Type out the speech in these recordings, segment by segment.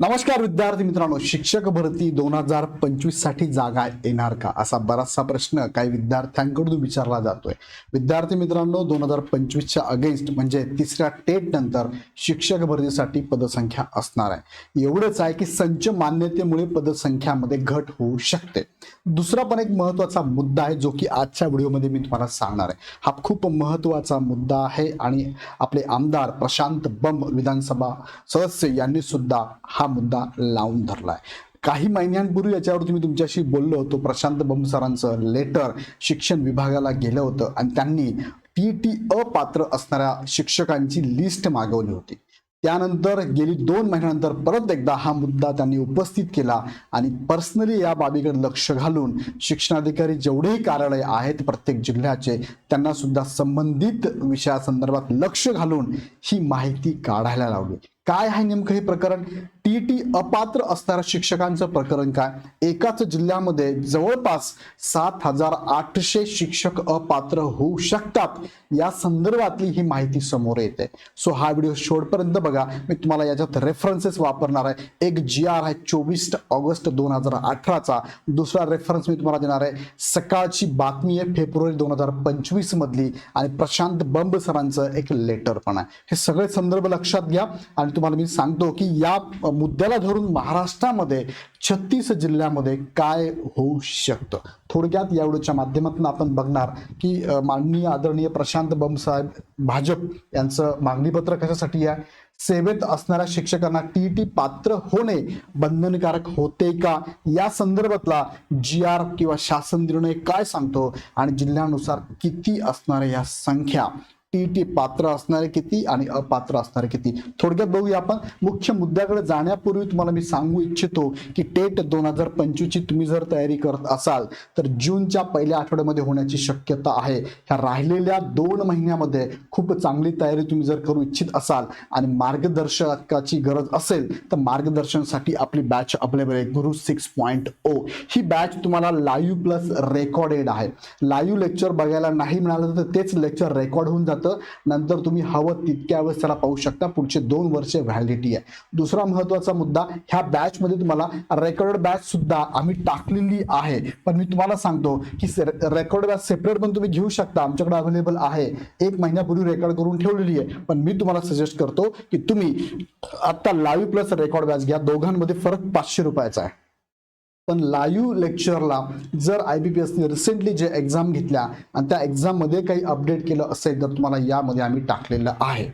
नमस्कार विद्यार्थी मित्रांनो शिक्षक भरती दोन हजार पंचवीससाठी जागा येणार का? असा बराचसा प्रश्न काही विद्यार्थ्यांकडून विचारला जातोय. विद्यार्थी मित्रांनो दोन हजार पंचवीसच्या अगेन्स्ट म्हणजे तिसऱ्या टेट नंतर शिक्षक भरतीसाठी पदसंख्या असणार आहे. एवढंच आहे की संच मान्यतेमुळे पदसंख्यामध्ये घट होऊ शकते. दुसरा पण एक महत्त्वाचा मुद्दा आहे जो की आजच्या व्हिडिओमध्ये मी तुम्हाला सांगणार आहे. हा खूप महत्त्वाचा मुद्दा आहे आणि आपले आमदार प्रशांत बंब विधानसभा सदस्य यांनी सुद्धा हा मुद्दा लावून धरलाय. काही महिन्यांपूर्वी याच्यावरती मी तुमच्याशी बोललो होतो. प्रशांत बंब लेटर शिक्षण विभागाला गेलं होतं आणि त्यांनी टी टी अपात्र असणाऱ्या शिक्षकांची लिस्ट मागवली होती. त्यानंतर गेली दोन महिन्यानंतर परत एकदा हा मुद्दा त्यांनी उपस्थित केला आणि पर्सनली या बाबीकडे लक्ष घालून शिक्षणाधिकारी जेवढेही कार्यालय आहेत प्रत्येक जिल्ह्याचे त्यांना सुद्धा संबंधित विषयासंदर्भात लक्ष घालून ही माहिती काढायला लावली. काय आहे नेमकं हे प्रकरण? टी टी अपात्र असणाऱ्या शिक्षकांचं प्रकरण काय? एकाच जिल्ह्यामध्ये जवळपास सात हजार आठशे शिक्षक अपात्र होऊ शकतात. या संदर्भातली ही माहिती समोर येते. सो हा व्हिडिओ शेवटपर्यंत बघा. मी तुम्हाला याच्यात रेफरन्सेस वापरणार आहे. एक जी आर आहे चोवीस ऑगस्ट दोन हजार अठराचा. दुसरा रेफरन्स मी तुम्हाला देणार आहे. सकाळची बातमी आहे फेब्रुवारी दोन हजार पंचवीस मधली. आणि प्रशांत बंब सरांचं एक लेटर पण आहे. हे सगळे संदर्भ लक्षात घ्या. आणि तुम्हाला मी सांगतो की या मुद्द्याला धरून महाराष्ट्रामध्ये छत्तीस जिल्ह्यामध्ये काय होऊ शकतं? थोडक्यात या व्हिडिओच्या माध्यमातून आपण बघणार की माननीय आदरणीय प्रशांत बमसाहेब भाजप यांचं मागणीपत्र कशासाठी आहे? सेवेत असणाऱ्या शिक्षकांना टी टी पात्र होणे बंधनकारक होते का? या संदर्भातला जी आर किंवा शासन निर्णय काय सांगतो? आणि जिल्ह्यानुसार किती असणाऱ्या या संख्या? टी टी पात्र असणारे किती आणि अपात्र असणारे किती? थोडक्यात बघूया आपण. मुख्य मुद्द्याकडे जाण्यापूर्वी तुम्हाला मी सांगू इच्छितो की टेट दोन हजार पंचवीसची तुम्ही जर तयारी करत असाल तर जूनच्या पहिल्या आठवड्यामध्ये होण्याची शक्यता आहे. ह्या राहिलेल्या दोन महिन्यामध्ये खूप चांगली तयारी तुम्ही जर करू इच्छित असाल आणि मार्गदर्शकाची गरज असेल तर मार्गदर्शनासाठी आपली बॅच अवेलेबल आहे गुरु सिक्स पॉईंट ओ ही बॅच तुम्हाला लाईव्ह प्लस रेकॉर्डेड आहे. लाईव्ह लेक्चर बघायला नाही मिळालं तर तेच लेक्चर रेकॉर्ड होऊन जातं. नंतर तुम्ही हवं तितक्या वेळेस त्याला पाहू शकता. पुढचे दोन वर्ष व्हॅलिडिटी आहे. दुसरा महत्त्वाचा मुद्दा ह्या बॅचमध्ये तुम्हाला रेकॉर्ड बॅच सुद्धा आम्ही टाकलेली आहे. पण मी तुम्हाला सांगतो की रेकॉर्ड बॅच सेपरेट पण तुम्ही घेऊ शकता. आमच्याकडे अवेलेबल आहे. एक महिन्यापूर्वी रेकॉर्ड करून ठेवलेली आहे. पण मी तुम्हाला सजेस्ट करतो की तुम्ही आता लाईव्ह प्लस रेकॉर्ड बॅच घ्या. दोघांमध्ये फरक पाचशे रुपयाचा आहे. पण लाईव्ह लेक्चरला जर आय बी पी एसने रिसेंटली जे एक्झाम घेतल्या आणि त्या एक्झाममध्ये काही अपडेट केलं असेल तर तुम्हाला यामध्ये आम्ही टाकलेलं आहे.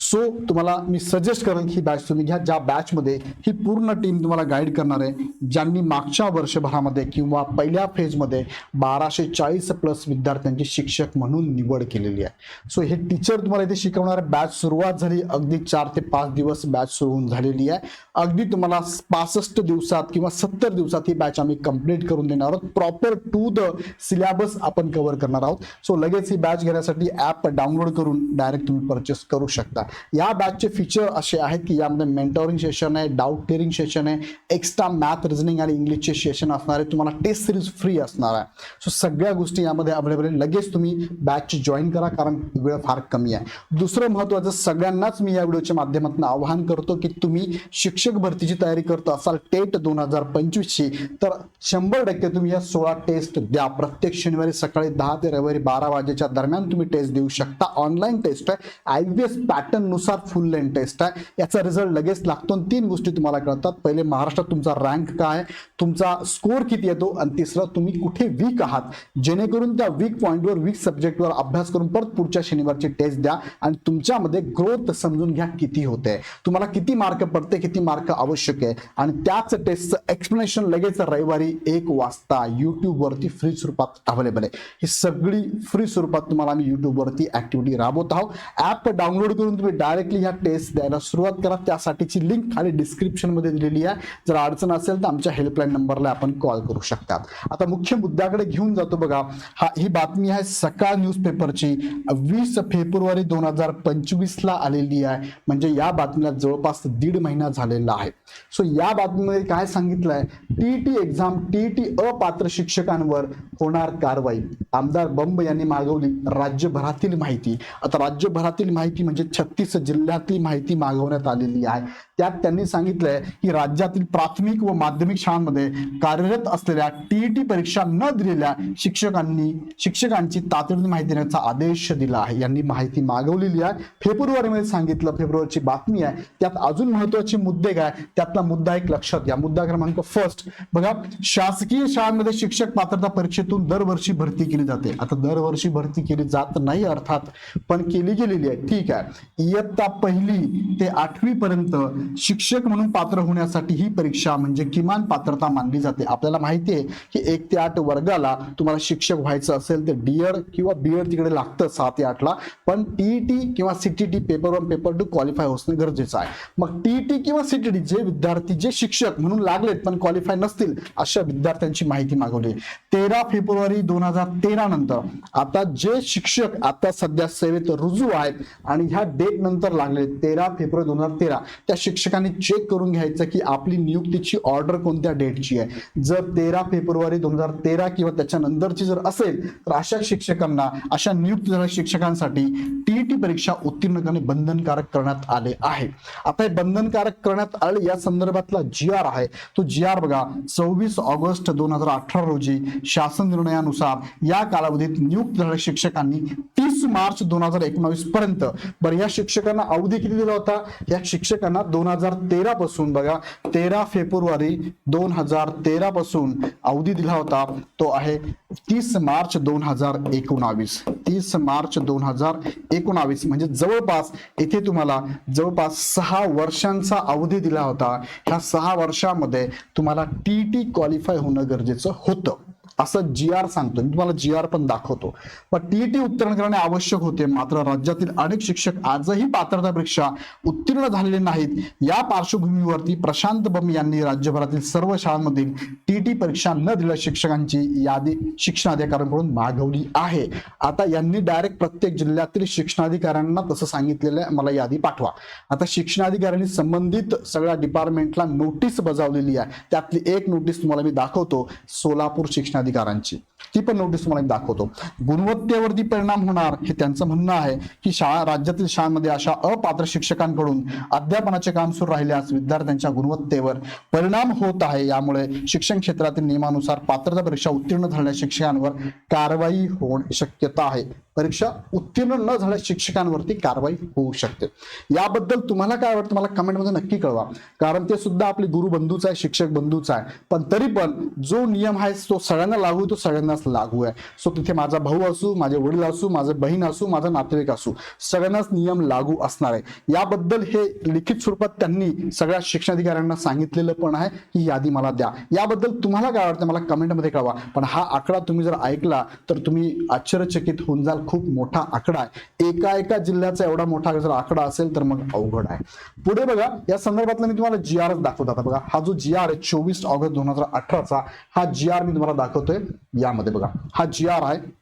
सो तुम्हाला मी सजेस्ट करेन ही बॅच तुम्ही घ्या. ज्या बॅचमध्ये ही पूर्ण टीम तुम्हाला गाईड करणार आहे ज्यांनी मागच्या वर्षभरामध्ये किंवा पहिल्या फेजमध्ये बाराशे चाळीस प्लस विद्यार्थ्यांची शिक्षक म्हणून निवड केलेली आहे. सो हे टीचर तुम्हाला इथे शिकवणार बॅच सुरुवात झाली अगदी चार ते पाच दिवस बॅच सुरू होऊन झालेली आहे. अगदी तुम्हाला पासष्ट दिवसात किंवा सत्तर दिवसात ही बॅच आम्ही कंप्लीट करून देणार आहोत. प्रॉपर टू द सिलेबस आपण कव्हर करणार आहोत. सो लगेच ही बॅच घेण्यासाठी ॲप डाउनलोड करून डायरेक्ट तुम्ही परचेस करू शकता. या बॅचचे फीचर असे आहेत की यामध्ये मेंटोरिंग सेशन आहे डाऊट क्लिअरिंग सेशन आहे एक्स्ट्रा मॅथ रिझनिंग आणि इंग्लिशचे सेशन असणार आहे. तुम्हाला टेस्ट सिरीज फ्री असणार आहे. सो सगळ्या गोष्टी यामध्ये अवेलेबल आहे. लगेच तुम्ही बॅच जॉईन करा कारण वेळ फार कमी आहे. दुसरं महत्त्वाचं सगळ्यांनाच मी या व्हिडिओच्या माध्यमातून आवाहन करतो की तुम्ही शिक्षक भरतीची तयारी करत असाल टेट दोन हजार पंचवीसची तर शंभर टक्के तुम्ही या सोळा टेस्ट द्या. प्रत्येक शनिवारी सकाळी दहा ते रविवारी बारा वाजेच्या दरम्यान तुम्ही टेस्ट देऊ शकता. ऑनलाईन टेस्ट आहे. आय व्ही एस पॅटर्न नुसार फुल लेंथ टेस्ट आहे. याचा रिझल्ट लगेच लागतो आणि तीन गोष्टी तुम्हाला कळतात. पहिले महाराष्ट्रात तुमचा रँक काय तुमचा स्कोर किती येतो आणि तिसरं तुम्ही कुठे वीक आहात. जेणेकरून त्या वीक पॉईंटवर वीक सब्जेक्टवर अभ्यास करून परत पुढच्या शनिवारची टेस्ट द्या आणि तुमच्यामध्ये ग्रोथ समजून घ्या किती होते तुम्हाला किती मार्क पडते किती मार्क आवश्यक आहे. आणि त्याच टेस्टचं एक्सप्लेनेशन लगेच रविवारी एक वाजता युट्यूबवरती फ्री स्वरूपात अवेलेबल आहे. ही सगळी फ्री स्वरूपात तुम्हाला आम्ही युट्यूबवरती ऍक्टिव्हिटी राबवत आहोत. ॲप डाउनलोड करून तुम्ही डायरेक्टली ह्या टेस्ट द्यायला सुरुवात करा. त्यासाठीची लिंक खाली डिस्क्रिप्शनमध्ये दिलेली आहे. जर अडचण असेल तर आमच्या हेल्पलाईन नंबरला आपण कॉल करू शकतात. आता मुख्य मुद्द्याकडे घेऊन जातो बघा. हा ही बातमी आहे सकाळ न्यूजपेपरची वीस फेब्रुवारी दोन हजार पंचवीसला आलेली आहे. म्हणजे या बातमीला जवळपास दीड महिना झालेला आहे. सो या बातमीमध्ये काय सांगितलं आहे T T exam T T अपात्र शिक्षकांवर होणार कारवाई. आमदार बंब यांनी मागवली. राज्यभरातील माहिती. आता राज्यभरातील माहिती म्हणजे छत्तीस जिल्ह्यातली माहिती मागवण्यात आलेली आहे. त्यात त्यांनी सांगितलंय की राज्यातील प्राथमिक व माध्यमिक शाळांमध्ये कार्यरत असलेल्या टीईटी परीक्षा न दिलेल्या शिक्षकांनी शिक्षकांची तातडीने माहिती देण्याचा आदेश दिला आहे. यांनी माहिती मागवलेली आहे. फेब्रुवारीमध्ये सांगितलं फेब्रुवारीची बातमी आहे. त्यात अजून महत्त्वाचे मुद्दे काय? त्यातला मुद्दा एक लक्षात घ्या. मुद्दा क्रमांक फर्स्ट बघा शासकीय शाळांमध्ये शिक्षक पात्रता परीक्षेतून दरवर्षी भरती केली जाते. आता दरवर्षी भरती केली जात नाही अर्थात पण केली गेलेली आहे. ठीक आहे. इयत्ता पहिली ते आठवी पर्यंत शिक्षक म्हणून पात्र होण्यासाठी ही परीक्षा म्हणजे किमान पात्रता मानली जाते. आपल्याला माहिती आहे की एक ते आठ वर्गाला तुम्हाला शिक्षक व्हायचं असेल तर डीएड किंवा बीएड तिकडे लागतं सहा ते आठला. पण टीईटी किंवा CTET paper one paper two qualify असणं गरजेचं आहे. मग टीईटी किंवा सीटीटी जे विद्यार्थी जे शिक्षक म्हणून लागलेत पण क्वालिफाय नसतील अशा विद्यार्थ्यांची माहिती मागवली. तेरा फेब्रुवारी दोन हजार तेरा नंतर आता जे शिक्षक आता सध्या सेवेत रुजू आहेत आणि ह्या डेट नंतर लागले तेरा फेब्रुवारी दोन हजार तेरा. त्या शिक्षक शिक्षकांनी चेक करून घ्यायचं की आपली नियुक्तीची ऑर्डर कोणत्या डेटची आहे. जर तेरा फेब्रुवारी दोन हजार तेरा किंवा त्याच्यानंतरची जर असेल तर अशा शिक्षकांना अशा नियुक्त झालेल्या शिक्षकांसाठी टीईटी परीक्षा उत्तीर्ण करणे बंधनकारक करण्यात आले आहे. आता हे बंधनकारक करण्यात आले या संदर्भातला जी आर आहे. तो जी आर बघा सव्वीस ऑगस्ट दोन हजार अठरा रोजी शासन निर्णयानुसार या कालावधीत नियुक्त झालेल्या शिक्षकांनी तीस मार्च दोन हजार एकोणावीस पर्यंत बरं या शिक्षकांना अवधी किती दिला होता? या शिक्षकांना दोन हजार तेरा पासून बघा तेरा फेब्रुवारी दोन हजार तेरा पासून अवधी दिला होता तो आहे तीस मार्च दोन हजार एकोणावीस. तीस मार्च दोन हजार एकोणावीस म्हणजे जवळपास इथे तुम्हाला जवळपास सहा वर्षांचा अवधी दिला होता. ह्या सहा वर्षामध्ये तुम्हाला टीटी क्वालिफाय होणं गरजेचं होतं. असं जी आर सांगतो मी तुम्हाला जी आर पण दाखवतो. पण टीईटी उत्तीर्ण करणे आवश्यक होते. मात्र राज्यातील अनेक शिक्षक आजही पात्रता परीक्षा उत्तीर्ण झालेले नाहीत. या पार्श्वभूमीवरती प्रशांत बम यांनी राज्यभरातील सर्व शाळांमधील टीईटी परीक्षा न दिल्या शिक्षकांची यादी शिक्षणाधिकाऱ्यांकडून मागवली आहे. आता यांनी डायरेक्ट प्रत्येक जिल्ह्यातील शिक्षणाधिकाऱ्यांना तसं सांगितलेलं आहे. मला यादी पाठवा. आता शिक्षणाधिकाऱ्यांनी संबंधित सगळ्या डिपार्टमेंटला नोटीस बजावलेली आहे. त्यातली एक नोटीस तुम्हाला मी दाखवतो. सोलापूर शिक्षणाधिकारी. garantir. ती पण नोटीस तुम्हाला एक दाखवतो. गुणवत्तेवरती परिणाम होणार हे त्यांचं म्हणणं आहे की शाळा राज्यातील शाळांमध्ये अशा अपात्र शिक्षकांकडून अध्यापनाचे काम सुरू राहिल्यास विद्यार्थ्यांच्या गुणवत्तेवर परिणाम होत आहे. यामुळे शिक्षण क्षेत्रातील नियमानुसार पात्रता परीक्षा उत्तीर्ण झालेल्या शिक्षकांवर कारवाई होण शक्यता आहे. परीक्षा उत्तीर्ण न झाल्या शिक्षकांवरती कारवाई होऊ शकते. याबद्दल तुम्हाला काय वाटतं मला कमेंटमध्ये नक्की कळवा. कारण ते सुद्धा आपले गुरु बंधूच आहे शिक्षक बंधूच आहे. पण तरी पण जो नियम आहे तो सगळ्यांना लागू तो सगळ्यांना सगळ्यांनाच लागू आहे. सो तिथे माझा भाऊ असू माझे वडील असू माझं बहीण असू माझा नातेवाईक असू सगळ्यांनाच नियम लागू असणार आहे. याबद्दल हे लिखित स्वरूपात त्यांनी सगळ्या शिक्षणाधिकाऱ्यांना सांगितलेलं पण आहे. की यादी मला द्या. याबद्दल तुम्हाला काय वाटतं? मला कमेंटमध्ये कळवा. पण हा आकडा तुम्ही जर ऐकला तर तुम्ही आश्चर्यचकित होऊन जाल. खूप मोठा आकडा आहे. एका एका जिल्ह्याचा एवढा मोठा जर आकडा असेल तर मग अवघड आहे. पुढे बघा या संदर्भातला मी तुम्हाला जी आर दाखवतो. आता बघा हा जो जी आर आहे चोवीस ऑगस्ट दोन हजार अठराचा हा जी आर मी तुम्हाला दाखवतोय. यामध्ये बघा. हा जी आर आहे.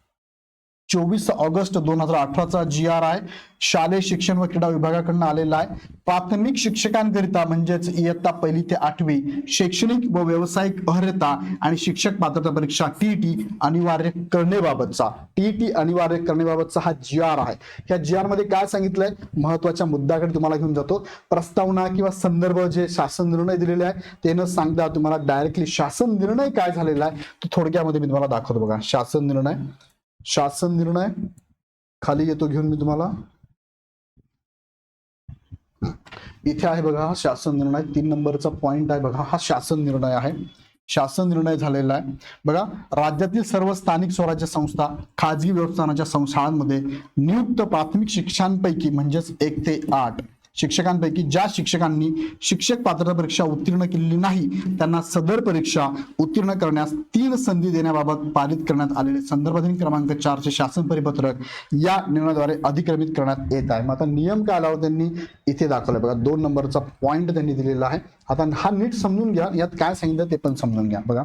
चोवीस ऑगस्ट दोन हजार अठराचा जी आर आय शालेय शिक्षण व क्रीडा विभागाकडून आलेला आहे. प्राथमिक शिक्षकांकरिता म्हणजेच इयत्ता पहिली ते आठवी शैक्षणिक व व्यावसायिक अर्हता आणि शिक्षक पात्रता परीक्षा टीईटी अनिवार्य करणेबाबतचा टीईटी अनिवार्य करणेबाबतचा हा जी आर आहे ह्या जी आरमध्ये काय सांगितलंय? महत्त्वाच्या मुद्द्याकडे तुम्हाला घेऊन जातो. प्रस्तावना किंवा संदर्भ जे शासन निर्णय दिलेले आहे ते न सांगता तुम्हाला डायरेक्टली शासन निर्णय काय झालेला आहे तो थोडक्यामध्ये मी तुम्हाला दाखवतो बघा. शासन निर्णय शासन निर्णय. खाली येतो घेऊन मी तुम्हाला. इथे आहे बघा हा शासन निर्णय. तीन नंबरचा पॉइंट आहे बघा हा शासन निर्णय आहे. शासन निर्णय झालेला आहे. बघा राज्यातील सर्व स्थानिक स्वराज्य संस्था खाजगी व्यवस्थानाच्या संस्थांमध्ये नियुक्त प्राथमिक शिक्षांपैकी म्हणजेच एक ते आठ. शिक्षकांपैकी ज्या शिक्षकांनी शिक्षक पात्रता परीक्षा उत्तीर्ण केलेली नाही त्यांना सदर परीक्षा उत्तीर्ण करण्यास तीन संधी देण्याबाबत पारित करण्यात आलेले संदर्भाधीन क्रमांक चारचे शासन परिपत्रक या निर्णयाद्वारे अधिक्रमित करण्यात येत आहे. मग आता नियम काय आला हो त्यांनी? इथे दाखवलं बघा दोन नंबरचा पॉईंट त्यांनी दिलेला आहे. आता हा नीट समजून घ्या यात काय सांगितलं ते पण समजून घ्या बघा.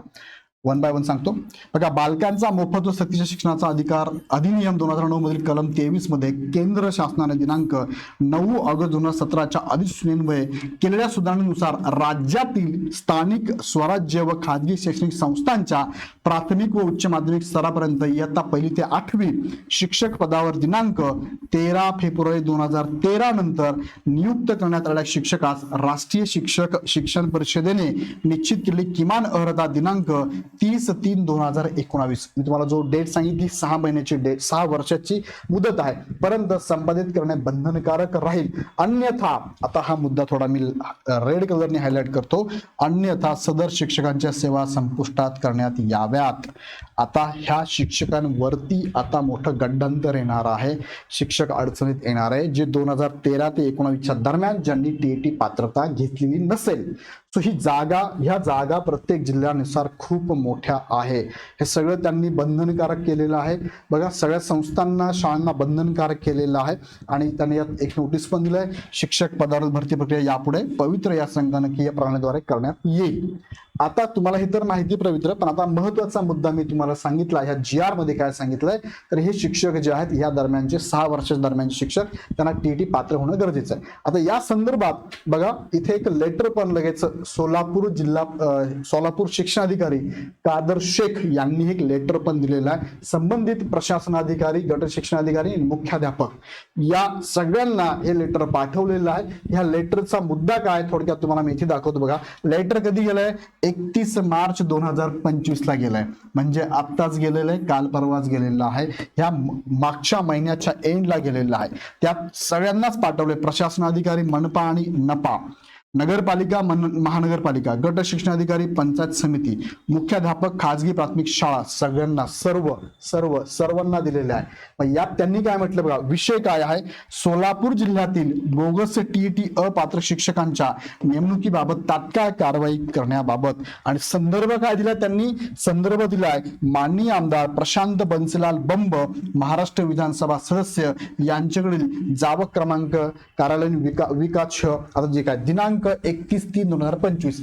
वन बाय वन सांगतो. बघा बालकांचा मोफत व सक्तीच्या शिक्षणाचा अधिकार अधिनियम दोन हजार नऊ मधील कलम तेवीसमध्ये केंद्र शासनाने दिनांक नऊ ऑगस्ट दोन हजार सतराच्या अधिसूचनेन्वये केलेल्या सुधारणेनुसार राज्यातील स्थानिक स्वराज्य व खाजगी शैक्षणिक संस्थांच्या प्राथमिक व उच्च माध्यमिक स्तरापर्यंत इयत्ता पहिली ते आठवी शिक्षक पदावर दिनांक तेरा फेब्रुवारी दोन हजार तेरा नंतर नियुक्त करण्यात आलेल्या शिक्षकास राष्ट्रीय शिक्षक शिक्षण परिषदेने निश्चित केलेली किमान अर्हता दिनांक तीस तीन दोन हजार एकोणावीस. मी तुम्हाला जो डेट सांगितली सहा महिन्याची डेट सहा वर्षाची मुदत आहे. परंतु संपादित करणे बंधनकारक राहील. अन्यथा आता हा मुद्दा थोडा मी रेड कलरने हायलाइट करतो. अन्यथा सदर शिक्षकांच्या सेवा संपुष्टात करण्यात याव्यात. आता ह्या शिक्षकांवरती आता मोठं गड्डांतर येणार आहे. शिक्षक अडचणीत येणार आहे जे दोन हजार तेरा ते एकोणावीसच्या दरम्यान ज्यांनी टी पात्रता घेतलेली नसेल. सो ही जागा ह्या जागा प्रत्येक जिल्ह्यानुसार खूप मोठ्या आहे. हे सगळं त्यांनी बंधनकारक केलेलं आहे. बघा सगळ्या संस्थांना शाळांना बंधनकारक केलेलं आहे आणि त्यांनी यात एक नोटीस पण दिलं आहे शिक्षक पदार्थ भरती प्रक्रिया यापुढे पवित्र या संगणकीय प्रणालीद्वारे करण्यात येईल. आता तुम्हाला हे तर माहिती पवित्र पण आता महत्त्वाचा मुद्दा मी तुम्हाला सांगितला. ह्या जी आरमध्ये काय सांगितलंय? तर हे शिक्षक जे आहेत या दरम्यानचे सहा वर्षाच्या दरम्यानचे शिक्षक त्यांना टीटी पात्र होणं गरजेचं आहे. आता या संदर्भात बघा इथे एक लेटर पण लगेच सोलापूर जिल्हा सोलापूर सोलापूर शिक्षणाधिकारी कादर शेख यांनी एक लेटर पण दिलेला आहे. संबंधित प्रशासनाधिकारी गट शिक्षणाधिकारी अधिकारी मुख्याध्यापक. या सगळ्यांना हे लेटर पाठवलेलं आहे. ह्या लेटरचा मुद्दा काय थोडक्यात तुम्हाला मी इथे दाखवतो बघा. लेटर कधी गेलंय? एकतीस मार्च दोन हजार पंचवीस ला गेलाय. म्हणजे आत्ताच गेलेलं आहे काल परवाच गेलेला आहे. ह्या मागच्या महिन्याच्या एंडला गेलेलं आहे. त्यात सगळ्यांनाच पाठवले प्रशासनाधिकारी मनपा आणि नपा. नगरपालिका मन महानगरपालिका गट शिक्षणाधिकारी पंचायत समिती मुख्याध्यापक खाजगी प्राथमिक शाळा सगळ्यांना सर्व सर्व सर्वांना दिलेले आहे. मग यात त्यांनी काय म्हटलं बघा विषय काय आहे? सोलापूर जिल्ह्यातील बोगस टीईटी अपात्र शिक्षकांच्या नेमणुकीबाबत तात्काळ कारवाई करण्याबाबत आणि संदर्भ काय दिला त्यांनी? संदर्भ दिलाय माननीय आमदार प्रशांत बन्सीलाल बंब महाराष्ट्र विधानसभा सदस्य यांच्याकडील जावक क्रमांक कार्यालयीन विका विकास आता जे काय दिनांक एकतीस तीन दोन हजार पंचवीस.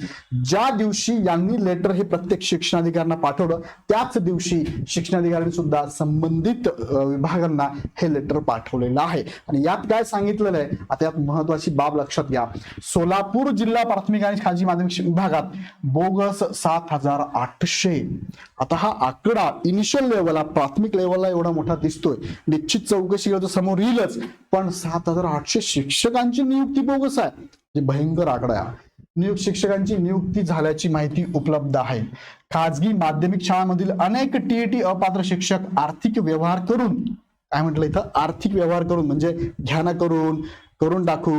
ज्या दिवशी यांनी लेटर हे प्रत्येक शिक्षणाधिकाऱ्यांना पाठवलं त्याच दिवशी शिक्षणाधिकाऱ्यांनी सुद्धा संबंधित विभागांना हे लेटर पाठवलेलं आहे. आणि यात काय सांगितलेलं आहे? आता यात महत्वाची बाब लक्षात घ्या. सोलापूर जिल्हा प्राथमिक आणि खाजगी माध्यमिक विभागात बोगस सात हजार आठशे आता हा आकडा इनिशियल लेवलला प्राथमिक लेवलला एवढा मोठा दिसतोय. निश्चित चौकशी समोर येईलच. पण सात हजार आठशे शिक्षकांची नियुक्ती बोगस आहे. जे भयंकर आकडा नियुक्त शिक्षकांची नियुक्ती झाल्याची माहिती उपलब्ध आहे. खाजगी माध्यमिक शाळांमधील अनेक टीएटी अपात्र शिक्षक आर्थिक व्यवहार करून काय म्हटलं इथं? आर्थिक व्यवहार करून म्हणजे ध्यान करून करून टाकू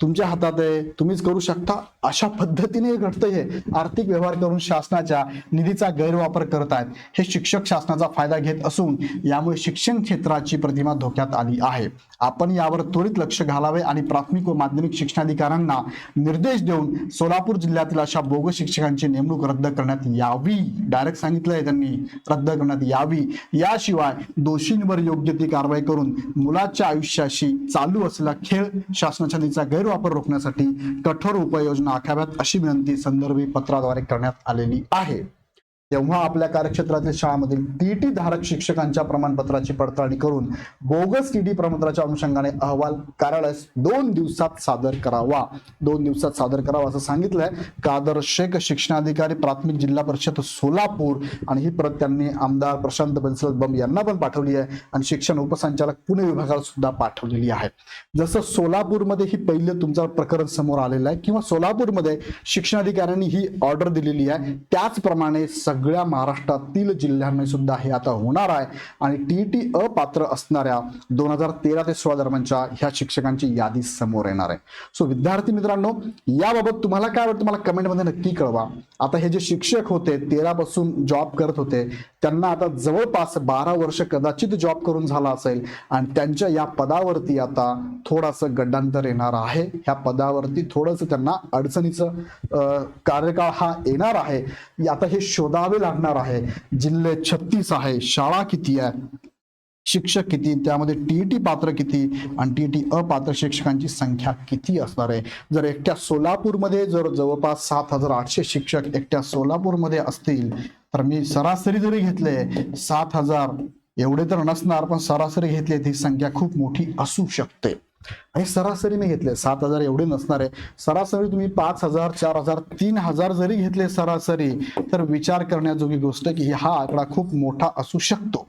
तुमच्या हातात आहे. तुम्हीच करू शकता. अशा पद्धतीने हे. घडतंय आर्थिक व्यवहार करून शासनाच्या निधीचा गैरवापर करत आहेत. हे शिक्षक शासनाचा फायदा घेत असून यामुळे शिक्षण क्षेत्राची प्रतिमा धोक्यात आली आहे. आपण यावर त्वरित लक्ष घालावे आणि प्राथमिक व माध्यमिक शिक्षणाधिकाऱ्यांना निर्देश देऊन सोलापूर जिल्ह्यातील अशा बोगस शिक्षकांची नेमणूक रद्द करण्यात यावी. डायरेक्ट सांगितलंय त्यांनी. रद्द करण्यात यावी. याशिवाय दोषींवर योग्य ती कारवाई करून मुलाच्या आयुष्याशी चालू असलेला खेळ शासनाच्या निधीचा गैरवापर रोखण्यासाठी कठोर उपाययोजना आखाव्यात अशी विनंती संदर्भी पत्राद्वारे करण्यात आलेली आहे. तेव्हा आपल्या कार्यक्षेत्रातील शाळांमधील टीटी धारक शिक्षकांच्या प्रमाणपत्राची पडताळणी करून बोगस टीटी प्रमाणपत्राच्या अनुषंगाने अहवाल कार्यालयास दोन दिवसात सादर करावा. दोन दिवसात सादर करावा असं सांगितलंय. कादर शेख शिक्षणाधिकारी प्राथमिक जिल्हा परिषद सोलापूर आणि ही प्रत त्यांनी आमदार प्रशांत बन्सल बम यांना पण पाठवली आहे आणि शिक्षण उपसंचालक पुणे विभागाला सुद्धा पाठवलेली आहे. जसं सोलापूरमध्ये ही पहिलं तुमचं प्रकरण समोर आलेलं आहे किंवा सोलापूरमध्ये शिक्षणाधिकाऱ्यांनी ही ऑर्डर दिलेली आहे त्याचप्रमाणे सग सगळ्या महाराष्ट्रातील जिल्ह्यांमध्ये सुद्धा हे आता होणार आहे. आणि टी टी अपात्र असणाऱ्या दोन हजार तेरा ते सोळा दरम्यानच्या ह्या शिक्षकांची यादी समोर येणार आहे. सो विद्यार्थी मित्रांनो याबाबत तुम्हाला काय वाटतं? मला कमेंटमध्ये नक्की कळवा. आता हे जे शिक्षक होते तेरापासून जॉब करत होते त्यांना आता जवळपास बारा वर्ष कदाचित जॉब करून झाला असेल. आणि त्यांच्या या पदावरती आता थोडासा गड्डांतर येणार आहे. ह्या पदावरती थोडंसं त्यांना अडचणीचं अं, कार्यकाळ हा येणार आहे. आता हे शोधावे लागणार आहे. जिल्हे छत्तीस आहे. शाळा किती आहे? शिक्षक किती? त्यामध्ये टीईटी पात्र किती? आणि टीईटी अपात्र शिक्षकांची संख्या किती असणार आहे? जर एकट्या सोलापूरमध्ये जर जवळपास सात हजार आठशे शिक्षक एकट्या सोलापूरमध्ये असतील तर मी सरासरी जरी घेतले सात हजार एवढे तर नसणार पण सरासरी घेतली ती संख्या खूप मोठी असू शकते. आणि सरासरी मी घेतले सात हजार एवढे नसणार आहे. सरासरी तुम्ही पाच हजार चार हजार तीन हजार जरी घेतले सरासरी तर विचार करण्याजोगी गोष्ट की हा आकडा खूप मोठा असू शकतो.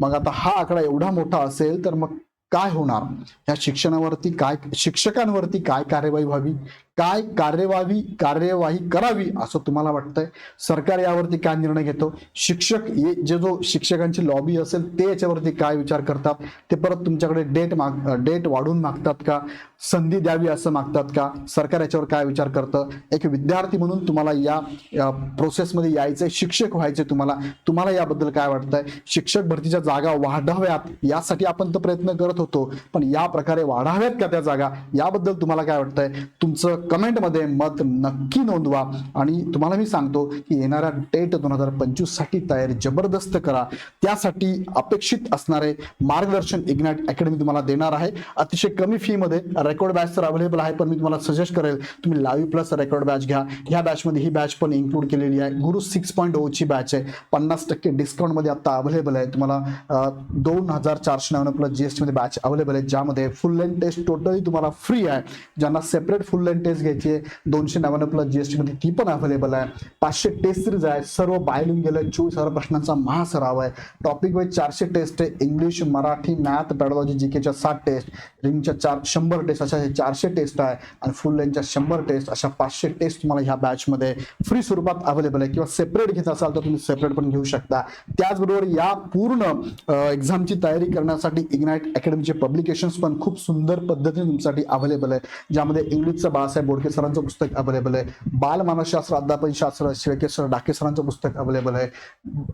मग आता हा आकडा एवढा मोठा असेल तर मग काय होणार? या शिक्षणावरती काय शिक्षकांवरती काय कार्यवाही व्हावी? काय कार्यवाही कार्यवाही करावी असं तुम्हाला वाटतंय? सरकार यावरती काय निर्णय घेतो? शिक्षक जे जो शिक्षकांची लॉबी असेल ते याच्यावरती काय विचार करतात? ते परत तुमच्याकडे डेट माग डेट वाढून मागतात का? संधी द्यावी असं मागतात का? सरकार याच्यावर काय विचार करतं? एक विद्यार्थी म्हणून तुम्हाला या प्रोसेसमध्ये यायचंय शिक्षक व्हायचे तुम्हाला. तुम्हाला याबद्दल काय वाटतंय? शिक्षक भरतीच्या जागा वाढाव्यात यासाठी आपण तर प्रयत्न करत होतो. पण या प्रकारे वाढाव्यात का त्या जागा? याबद्दल तुम्हाला काय वाटतंय? तुमचं कमेंटमध्ये मत नक्की नोंदवा. आणि तुम्हाला मी सांगतो की येणाऱ्या टेट दोन हजार पंचवीससाठी तयारी जबरदस्त करा. त्यासाठी अपेक्षित असणारे मार्गदर्शन इग्नाइट अकॅडमी तुम्हाला देणार आहे. अतिशय कमी फी मध्ये रेकॉर्ड बॅच तर अवेलेबल आहे पण मी तुम्हाला सजेस्ट करेल तुम्ही लाईव्ह प्लस रेकॉर्ड बॅच घ्या. ह्या बॅचमध्ये ही बॅच पण इन्क्लूड केलेली आहे. गुरु सिक्स पॉईंट oh ची बॅच आहे. पन्नास टक्के डिस्काउंटमध्ये आता अवेलेबल आहे. तुम्हाला दोन हजार चारशे नव्याण्णव प्लस जीएसटी मध्ये बॅच अवेलेबल आहे. ज्यामध्ये फुल लेंथ टेस्ट टोटली तुम्हाला फ्री आहे. ज्यांना सेपरेट फुल लेंथ टेस्ट घ्यायची. आहे दोनशे नव्याण्णव प्लस जीएसटी मध्ये ती पण अवेलेबल आहे. पाचशे टेस्ट सिरीज आहे सर्व बाहेरून गेलं. चोवीस हजार प्रश्नांचा महासराव आहे. टॉपिक वाईज चारशे टेस्ट आहे. इंग्लिश मराठी मॅथ पॅडॉलॉजी जीकेच्या सात टेस्ट रिंगच्या चार शंभर टेस्ट अशा चारशे टेस्ट आहे. आणि फुल लेनच्या शंभर टेस्ट अशा पाचशे टेस्ट तुम्हाला ह्या बॅचमध्ये फ्री स्वरूपात अवेलेबल आहे. किंवा सेपरेट घेत असाल तर तुम्ही सेपरेट पण घेऊ शकता. त्याचबरोबर या पूर्ण एक्झामची तयारी करण्यासाठी इग्नाइट अकॅडमीचे पब्लिकेशन्स पण खूप सुंदर पद्धतीने तुमच्यासाठी अवेलेबल आहे. ज्यामध्ये इंग्लिशचं बाळासाहेब बोडके सरांचं पुस्तक अवेलेबल आहे. बाल मानसशास्त्र अध्यापन शास्त्र शेळके सर डाके सरांचं पुस्तक अवेलेबल आहे.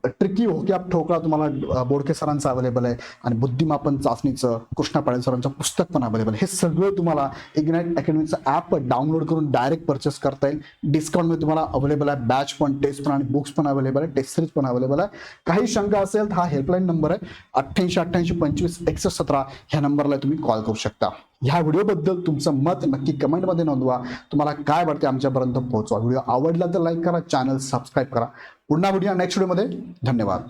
ट्रिकी होक्याप ठोकळा तुम्हाला बोडके सरांचं अवेलेबल आहे. आणि बुद्धिमापन चाचणीचं कृष्णा पाटील सरांचं पुस्तक पण अवेलेबल आहे. हे सगळं तुम्हाला इग्नाइट अकॅडमीचं ॲप डाउनलोड करून डायरेक्ट परचेस करता येईल. डिस्काउंटमध्ये तुम्हाला अवेलेबल आहे. बॅच पण टेस्ट पण आणि बुक्स पण अवेलेबल आहे. टेस्ट सिरीज पण अवेलेबल आहे. काही शंका असेल तर हा हेल्पलाईन नंबर आहे. अठ्ठ्याऐंशी अठ्ठ्याऐंशी पंचवीस एकसष्ट सतरा ह्या नंबरला तुम्ही कॉल करू शकता. ह्या व्हिडिओबद्दल तुमचं मत नक्की कमेंटमध्ये नोंदवा. तुम्हाला काय वाटते आमच्यापर्यंत पोहोचवा. व्हिडिओ आवडला तर लाईक करा चॅनल सबस्क्राईब करा. पुन्हा व्हिडिओ नेक्स्ट व्हिडिओमध्ये धन्यवाद.